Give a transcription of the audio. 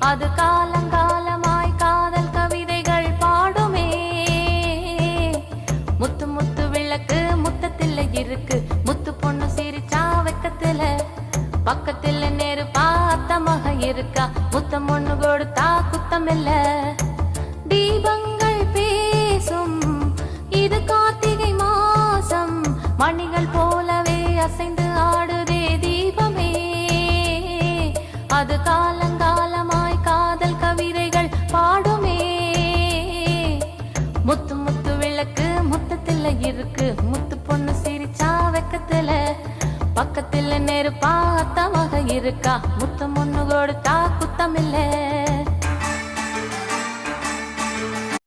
அது காலங்காலமாய் காதல் கவிதைகள் பாடுமே. முத்து முத்து விளக்கு முத்தத்தில் இருக்கு. முத்து பொண்ணு சிரிச்சா வெக்கத்துல. பக்கத்துல நேரு பார்த்த மக இருக்கா? முத்தம் ஒண்ணு கொடுத்தா குத்தம் இல்ல மணிகள் போலவே அசைந்து ஆடுதே தீபமே. அது காலங்காலமாய் காதல் கவிதைகள் பாடுமே. முத்து முத்து விளக்கு முத்தத்துல இருக்கு. முத்து பொண்ணு சிரிச்சா வெக்கத்துல. பக்கத்துல நெருப்பா அத்தமாக இருக்கா. முத்தம் ஒண்ணு கொடுத்தா குத்தமில்லை.